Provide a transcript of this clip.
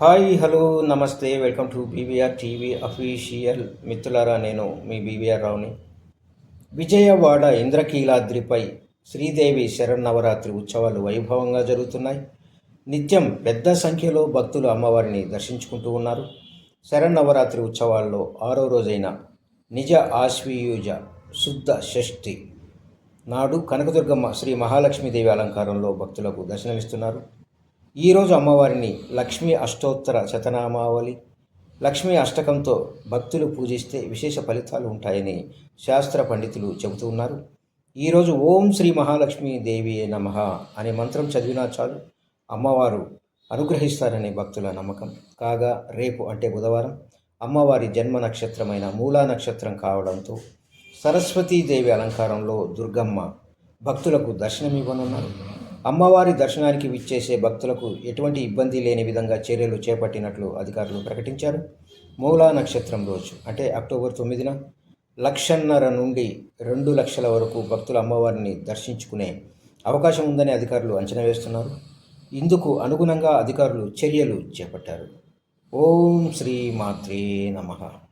Hi hello నమస్తే welcome to BVR TV official. మిత్రులారా నేను మీ బీవీఆర్ రావుని. విజయవాడ ఇంద్రకీలాద్రిపై శ్రీదేవి శరన్నవరాత్రి ఉత్సవాలు వైభవంగా జరుగుతున్నాయి. నిత్యం పెద్ద సంఖ్యలో భక్తులు అమ్మవారిని దర్శించుకుంటూ ఉన్నారు. శరన్నవరాత్రి ఉత్సవాల్లో ఆరో రోజైన నిజ ఆశ్వీయుజ శుద్ధ షష్ఠి నాడు కనకదుర్గమ్మ శ్రీ మహాలక్ష్మీదేవి అలంకారంలో భక్తులకు దర్శనమిస్తున్నారు. ఈరోజు అమ్మవారిని లక్ష్మీ అష్టోత్తర శతనామావళి లక్ష్మీ అష్టకంతో భక్తులు పూజిస్తే విశేష ఫలితాలు ఉంటాయని శాస్త్ర పండితులు చెబుతూ ఉన్నారు. ఈరోజు ఓం శ్రీ మహాలక్ష్మీ దేవి నమ అనే మంత్రం చదివినా చాలు అమ్మవారు అనుగ్రహిస్తారనే భక్తుల నమ్మకం. కాగా రేపు అంటే బుధవారం అమ్మవారి జన్మ నక్షత్రమైన మూలా నక్షత్రం కావడంతో సరస్వతీదేవి అలంకారంలో దుర్గమ్మ భక్తులకు దర్శనమివ్వనున్నారు. అమ్మవారి దర్శనానికి విచ్చేసే భక్తులకు ఎటువంటి ఇబ్బంది లేని విధంగా చర్యలు చేపట్టినట్లు అధికారులు ప్రకటించారు. మూలా నక్షత్రం రోజు అంటే అక్టోబర్ తొమ్మిదిన లక్షన్నర నుండి రెండు లక్షల వరకు భక్తులు అమ్మవారిని దర్శించుకునే అవకాశం ఉందని అధికారులు అంచనా వేస్తున్నారు. ఇందుకు అనుగుణంగా అధికారులు చర్యలు చేపట్టారు. ఓం శ్రీ మాత్రే నమః.